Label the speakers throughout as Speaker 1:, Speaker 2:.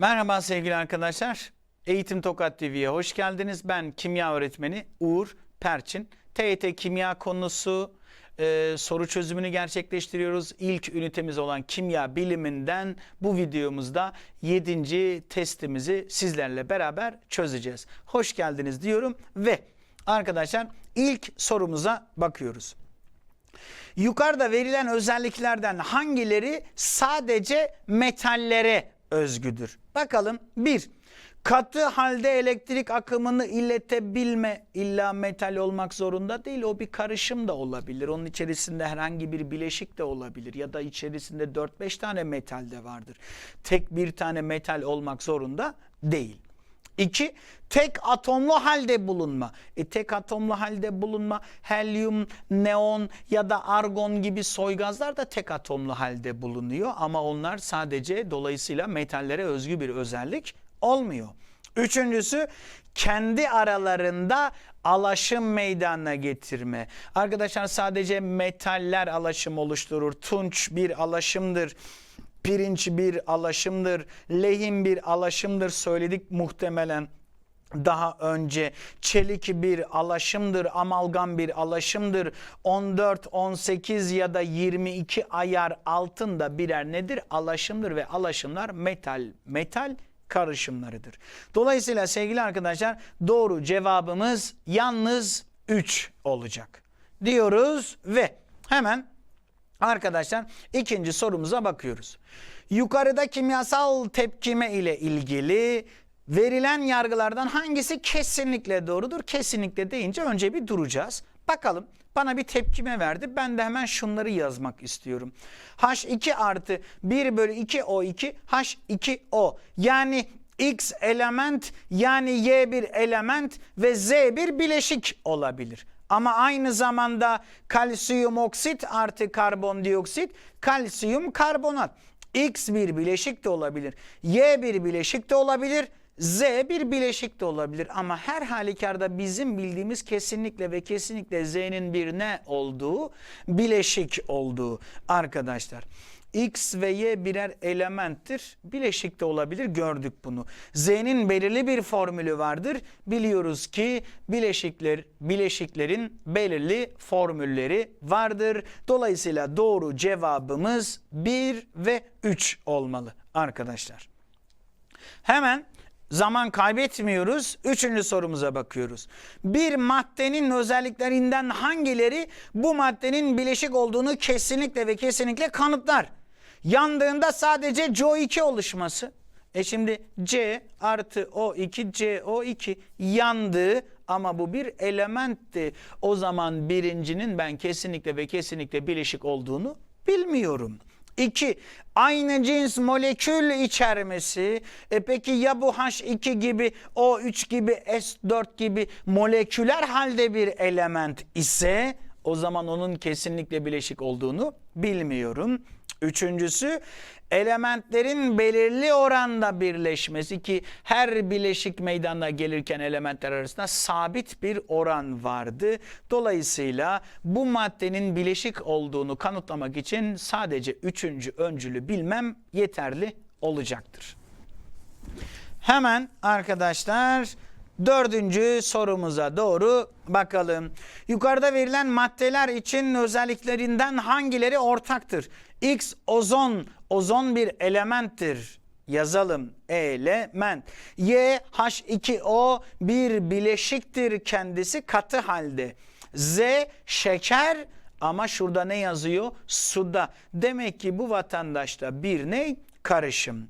Speaker 1: Merhaba sevgili arkadaşlar. Eğitim Tokat TV'ye hoş geldiniz. Ben kimya öğretmeni Uğur Perçin. TYT kimya konusu e, soru çözümünü gerçekleştiriyoruz. İlk ünitemiz olan kimya biliminden bu videomuzda 7. testimizi sizlerle beraber çözeceğiz. Hoş geldiniz diyorum ve arkadaşlar ilk sorumuza bakıyoruz. Yukarıda verilen özelliklerden hangileri sadece metallere özgüdür? Bakalım. 1. Katı halde elektrik akımını iletebilme illa metal olmak zorunda değil. O bir karışım da olabilir. Onun içerisinde herhangi bir bileşik de olabilir. Ya da içerisinde 4-5 tane metal de vardır. Tek bir tane metal olmak zorunda değil. İki, tek atomlu halde bulunma. E, tek atomlu halde bulunma helyum, neon ya da argon gibi soygazlar da tek atomlu halde bulunuyor. Ama onlar sadece dolayısıyla metallere özgü bir özellik olmuyor. Üçüncüsü kendi aralarında alaşım meydana getirme. Arkadaşlar sadece metaller alaşım oluşturur. Tunç bir alaşımdır. Pirinç bir alaşımdır. Lehim bir alaşımdır söyledik muhtemelen daha önce çelik bir alaşımdır, amalgam bir alaşımdır. 14, 18 ya da 22 ayar altında birer nedir? Alaşımdır ve alaşımlar metal, metal karışımlarıdır. Dolayısıyla sevgili arkadaşlar doğru cevabımız yalnız 3 olacak. Diyoruz ve hemen Arkadaşlar ikinci sorumuza bakıyoruz. Yukarıda kimyasal tepkime ile ilgili verilen yargılardan hangisi kesinlikle doğrudur? Kesinlikle deyince önce bir duracağız. Bakalım bana bir tepkime verdi. Ben de hemen şunları yazmak istiyorum. H2 artı 1 bölü 2 O2 H2O. Yani X element yani Y bir element ve Z bir bileşik olabilir. Ama aynı zamanda kalsiyum oksit artı karbondioksit kalsiyum karbonat. X bir bileşik de olabilir. Y bir bileşik de olabilir. Z bir bileşik de olabilir ama her halükarda bizim bildiğimiz kesinlikle ve kesinlikle Z'nin bir ne olduğu bileşik olduğu arkadaşlar. X ve Y birer elementtir. Bileşik de olabilir gördük bunu. Z'nin belirli bir formülü vardır. Biliyoruz ki bileşikler bileşiklerin belirli formülleri vardır. Dolayısıyla doğru cevabımız 1 ve 3 olmalı arkadaşlar. Hemen zaman kaybetmiyoruz. Üçüncü sorumuza bakıyoruz. Bir maddenin özelliklerinden hangileri bu maddenin bileşik olduğunu kesinlikle ve kesinlikle kanıtlar? Yandığında sadece CO2 oluşması. E şimdi C artı O2 CO2 yandı ama bu bir elementti. O zaman birincinin ben kesinlikle ve kesinlikle bileşik olduğunu bilmiyorum. 2. Aynı cins molekül içermesi. E peki ya bu H2 gibi, O3 gibi, S4 gibi moleküler halde bir element ise o zaman onun kesinlikle bileşik olduğunu bilmiyorum. Üçüncüsü elementlerin belirli oranda birleşmesi ki her bileşik meydana gelirken elementler arasında sabit bir oran vardı. Dolayısıyla bu maddenin bileşik olduğunu kanıtlamak için sadece üçüncü öncülü bilmem yeterli olacaktır. Hemen arkadaşlar dördüncü sorumuza doğru bakalım. Yukarıda verilen maddeler için özelliklerinden hangileri ortaktır? X ozon, ozon bir elementtir. Yazalım element. Y H2O bir bileşiktir kendisi katı halde. Z şeker ama şurada ne yazıyor? Suda. Demek ki bu vatandaşta bir ne? Karışım.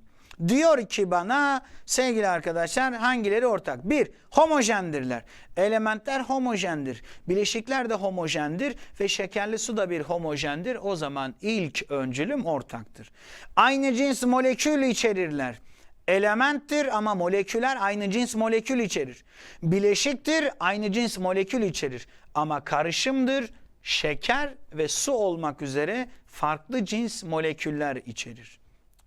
Speaker 1: Diyor ki bana sevgili arkadaşlar hangileri ortak? Bir, homojendirler. Elementler homojendir. Bileşikler de homojendir ve şekerli su da bir homojendir. O zaman ilk öncülüm ortaktır. Aynı cins molekül içerirler. Elementtir ama moleküler aynı cins molekül içerir. Bileşiktir aynı cins molekül içerir. Ama karışımdır şeker ve su olmak üzere farklı cins moleküller içerir.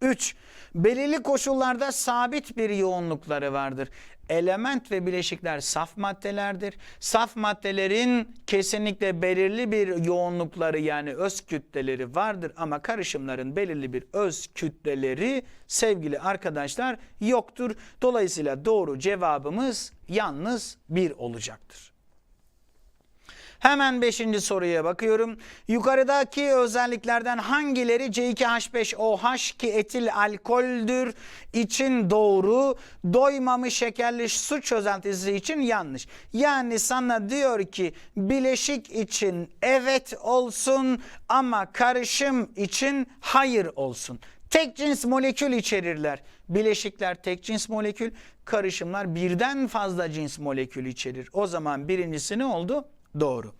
Speaker 1: 3. Belirli koşullarda sabit bir yoğunlukları vardır. Element ve bileşikler saf maddelerdir. Saf maddelerin kesinlikle belirli bir yoğunlukları yani öz kütleleri vardır ama karışımların belirli bir öz kütleleri sevgili arkadaşlar yoktur. Dolayısıyla doğru cevabımız yalnız 1 olacaktır. Hemen 5. soruya bakıyorum. Yukarıdaki özelliklerden hangileri C2H5OH ki etil alkoldür için doğru, doymamış şekerli su çözeltisi için yanlış. Yani sana diyor ki bileşik için evet olsun ama karışım için hayır olsun. Tek cins molekül içerirler. Bileşikler tek cins molekül, karışımlar birden fazla cins molekül içerir. O zaman birincisi ne oldu? Doğru.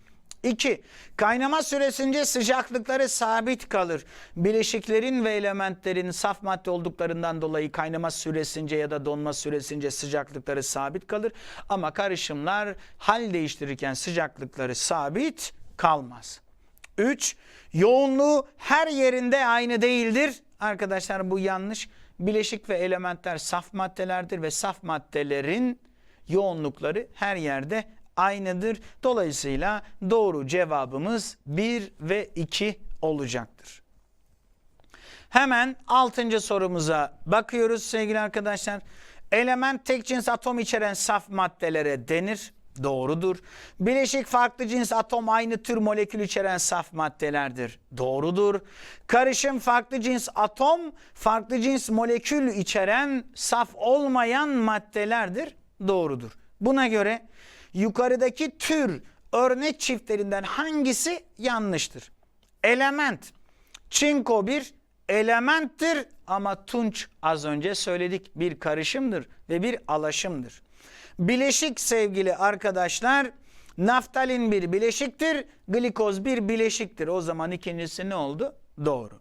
Speaker 1: 2. Kaynama süresince sıcaklıkları sabit kalır. Bileşiklerin ve elementlerin saf madde olduklarından dolayı kaynama süresince ya da donma süresince sıcaklıkları sabit kalır. Ama karışımlar hal değiştirirken sıcaklıkları sabit kalmaz. 3. Yoğunluğu her yerinde aynı değildir. Arkadaşlar bu yanlış. Bileşik ve elementler saf maddelerdir ve saf maddelerin yoğunlukları her yerde aynıdır. Dolayısıyla doğru cevabımız 1 ve 2 olacaktır. Hemen 6. sorumuza bakıyoruz sevgili arkadaşlar. Element tek cins atom içeren saf maddelere denir. Doğrudur. Bileşik farklı cins atom aynı tür molekül içeren saf maddelerdir. Doğrudur. Karışım farklı cins atom farklı cins molekül içeren saf olmayan maddelerdir. Doğrudur. Buna göre yukarıdaki tür örnek çiftlerinden hangisi yanlıştır? Element. Çinko bir elementtir ama tunç az önce söyledik bir karışımdır ve bir alaşımdır. Bileşik sevgili arkadaşlar naftalin bir bileşiktir, glikoz bir bileşiktir. O zaman ikincisi ne oldu? Doğru.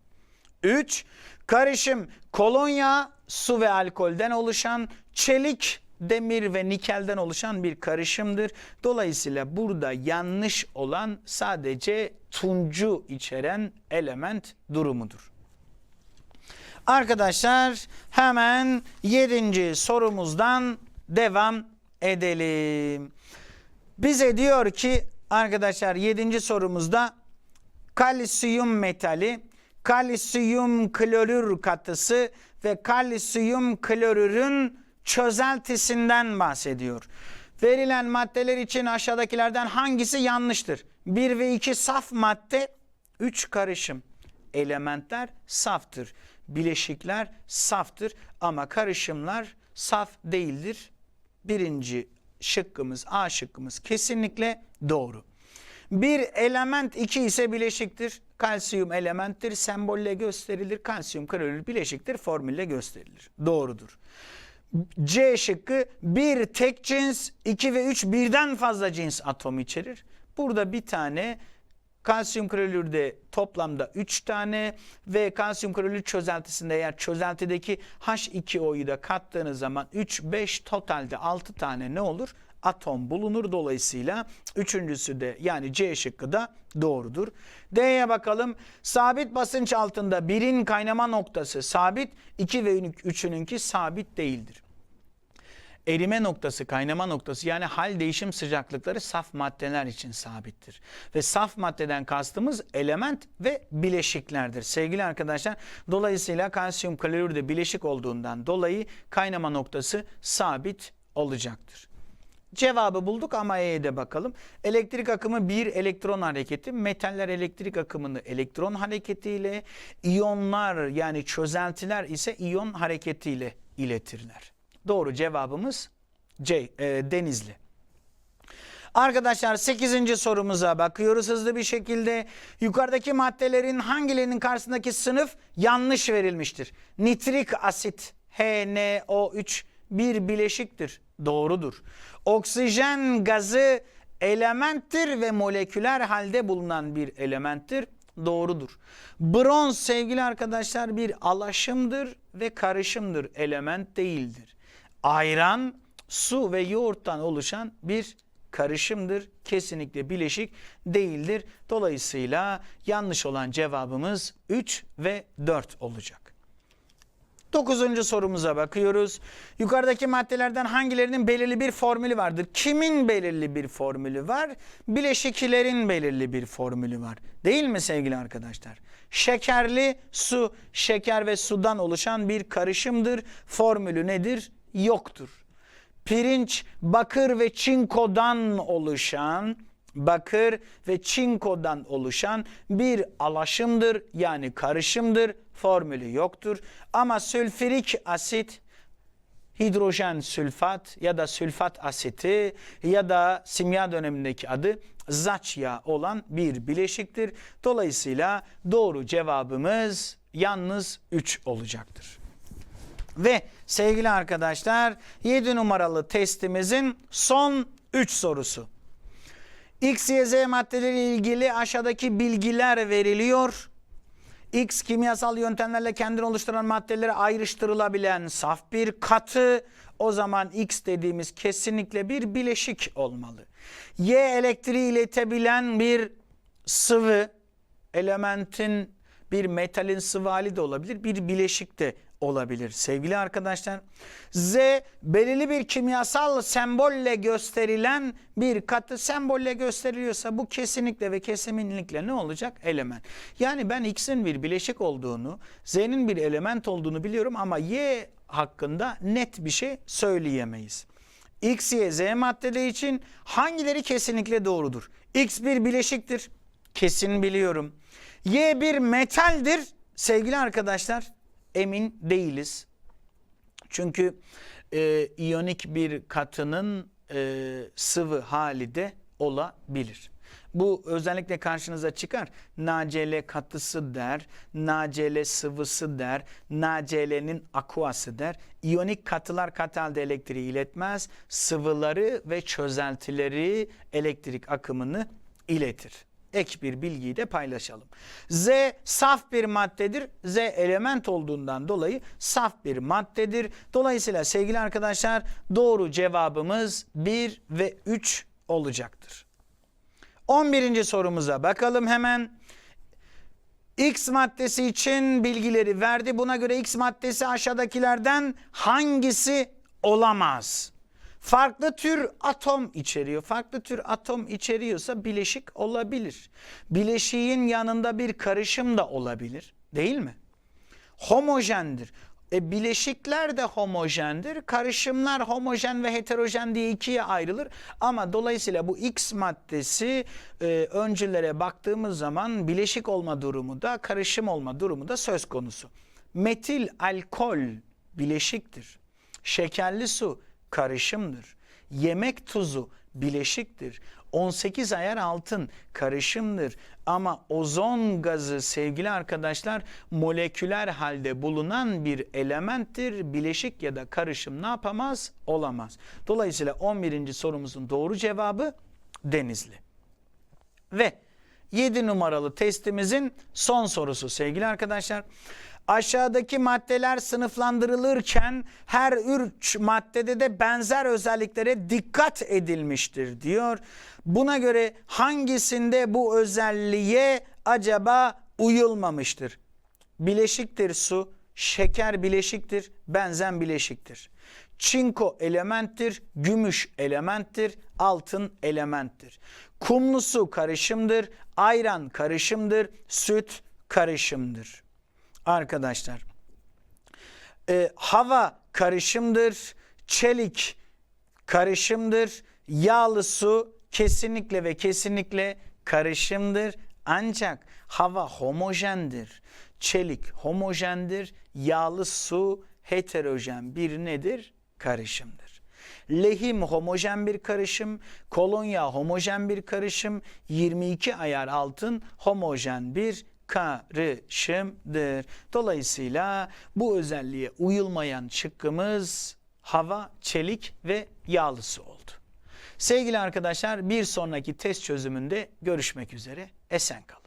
Speaker 1: 3. Karışım kolonya, su ve alkolden oluşan çelik demir ve nikelden oluşan bir karışımdır. Dolayısıyla burada yanlış olan sadece tuncu içeren element durumudur. Arkadaşlar hemen 7. sorumuzdan devam edelim. Bize diyor ki arkadaşlar 7. sorumuzda kalsiyum metali, kalsiyum klorür katısı ve kalsiyum klorürün çözeltisinden bahsediyor. Verilen maddeler için aşağıdakilerden hangisi yanlıştır? 1 ve 2 saf madde, 3 karışım. Elementler saftır. Bileşikler saftır ama karışımlar saf değildir. Birinci şıkkımız A şıkkımız kesinlikle doğru. Bir element iki ise bileşiktir. Kalsiyum elementtir, sembolle gösterilir. Kalsiyum klorür bileşiktir, formülle gösterilir. Doğrudur. C şıkkı bir tek cins, 2 ve 3 birden fazla cins atom içerir. Burada bir tane kalsiyum klorürde toplamda 3 tane ve kalsiyum klorür çözeltisinde eğer çözeltideki H2O'yu da kattığınız zaman 3, 5 totalde 6 tane ne olur? Atom bulunur. Dolayısıyla üçüncüsü de yani C şıkkı da doğrudur. D'ye bakalım. Sabit basınç altında birin kaynama noktası sabit, 2 ve 3'ününki sabit değildir erime noktası, kaynama noktası yani hal değişim sıcaklıkları saf maddeler için sabittir. Ve saf maddeden kastımız element ve bileşiklerdir. Sevgili arkadaşlar dolayısıyla kalsiyum klorür de bileşik olduğundan dolayı kaynama noktası sabit olacaktır. Cevabı bulduk ama E'ye de bakalım. Elektrik akımı bir elektron hareketi. Metaller elektrik akımını elektron hareketiyle, iyonlar yani çözeltiler ise iyon hareketiyle iletirler. Doğru cevabımız C, e, Denizli. Arkadaşlar 8. sorumuza bakıyoruz hızlı bir şekilde. Yukarıdaki maddelerin hangilerinin karşısındaki sınıf yanlış verilmiştir? Nitrik asit HNO3 bir bileşiktir. Doğrudur. Oksijen gazı elementtir ve moleküler halde bulunan bir elementtir. Doğrudur. Bronz sevgili arkadaşlar bir alaşımdır ve karışımdır. Element değildir ayran, su ve yoğurttan oluşan bir karışımdır. Kesinlikle bileşik değildir. Dolayısıyla yanlış olan cevabımız 3 ve 4 olacak. Dokuzuncu sorumuza bakıyoruz. Yukarıdaki maddelerden hangilerinin belirli bir formülü vardır? Kimin belirli bir formülü var? Bileşiklerin belirli bir formülü var. Değil mi sevgili arkadaşlar? Şekerli su, şeker ve sudan oluşan bir karışımdır. Formülü nedir? Yoktur. Pirinç, bakır ve çinkodan oluşan bakır ve çinkodan oluşan bir alaşımdır yani karışımdır. Formülü yoktur. Ama sülfürik asit hidrojen sülfat ya da sülfat asiti ya da simya dönemindeki adı zaç yağı olan bir bileşiktir. Dolayısıyla doğru cevabımız yalnız 3 olacaktır. Ve sevgili arkadaşlar 7 numaralı testimizin son 3 sorusu. X, Y, Z maddeleri ilgili aşağıdaki bilgiler veriliyor. X kimyasal yöntemlerle kendini oluşturan maddelere ayrıştırılabilen saf bir katı. O zaman X dediğimiz kesinlikle bir bileşik olmalı. Y elektriği iletebilen bir sıvı elementin bir metalin sıvı hali de olabilir, bir bileşik de olabilir sevgili arkadaşlar. Z belirli bir kimyasal sembolle gösterilen bir katı sembolle gösteriliyorsa bu kesinlikle ve kesinlikle ne olacak? Element. Yani ben X'in bir bileşik olduğunu, Z'nin bir element olduğunu biliyorum ama Y hakkında net bir şey söyleyemeyiz. X, Y, Z maddeleri için hangileri kesinlikle doğrudur? X bir bileşiktir. Kesin biliyorum. Y bir metaldir. Sevgili arkadaşlar emin değiliz. Çünkü e, iyonik bir katının e, sıvı hali de olabilir. Bu özellikle karşınıza çıkar. NaCl katısı der, NaCl sıvısı der, NaCl'nin aquası der. İyonik katılar katı elektriği iletmez. Sıvıları ve çözeltileri elektrik akımını iletir ek bir bilgiyi de paylaşalım. Z saf bir maddedir. Z element olduğundan dolayı saf bir maddedir. Dolayısıyla sevgili arkadaşlar doğru cevabımız 1 ve 3 olacaktır. 11. sorumuza bakalım hemen. X maddesi için bilgileri verdi. Buna göre X maddesi aşağıdakilerden hangisi olamaz? Farklı tür atom içeriyor. Farklı tür atom içeriyorsa bileşik olabilir. Bileşiğin yanında bir karışım da olabilir. Değil mi? Homojendir. E, bileşikler de homojendir. Karışımlar homojen ve heterojen diye ikiye ayrılır. Ama dolayısıyla bu X maddesi e, öncülere baktığımız zaman bileşik olma durumu da karışım olma durumu da söz konusu. Metil alkol bileşiktir. Şekerli su karışımdır. Yemek tuzu bileşiktir. 18 ayar altın karışımdır. Ama ozon gazı sevgili arkadaşlar moleküler halde bulunan bir elementtir. Bileşik ya da karışım ne yapamaz? Olamaz. Dolayısıyla 11. sorumuzun doğru cevabı Denizli. Ve 7 numaralı testimizin son sorusu sevgili arkadaşlar. Aşağıdaki maddeler sınıflandırılırken her üç maddede de benzer özelliklere dikkat edilmiştir diyor. Buna göre hangisinde bu özelliğe acaba uyulmamıştır? Bileşiktir su, şeker bileşiktir, benzen bileşiktir. Çinko elementtir, gümüş elementtir, altın elementtir. Kumlu su karışımdır, ayran karışımdır, süt karışımdır arkadaşlar. E, hava karışımdır, çelik karışımdır, yağlı su kesinlikle ve kesinlikle karışımdır. Ancak hava homojendir, çelik homojendir, yağlı su heterojen bir nedir? Karışımdır. Lehim homojen bir karışım, kolonya homojen bir karışım, 22 ayar altın homojen bir karışımdır. Dolayısıyla bu özelliğe uyulmayan şıkkımız hava, çelik ve yağlı su oldu. Sevgili arkadaşlar bir sonraki test çözümünde görüşmek üzere. Esen kalın.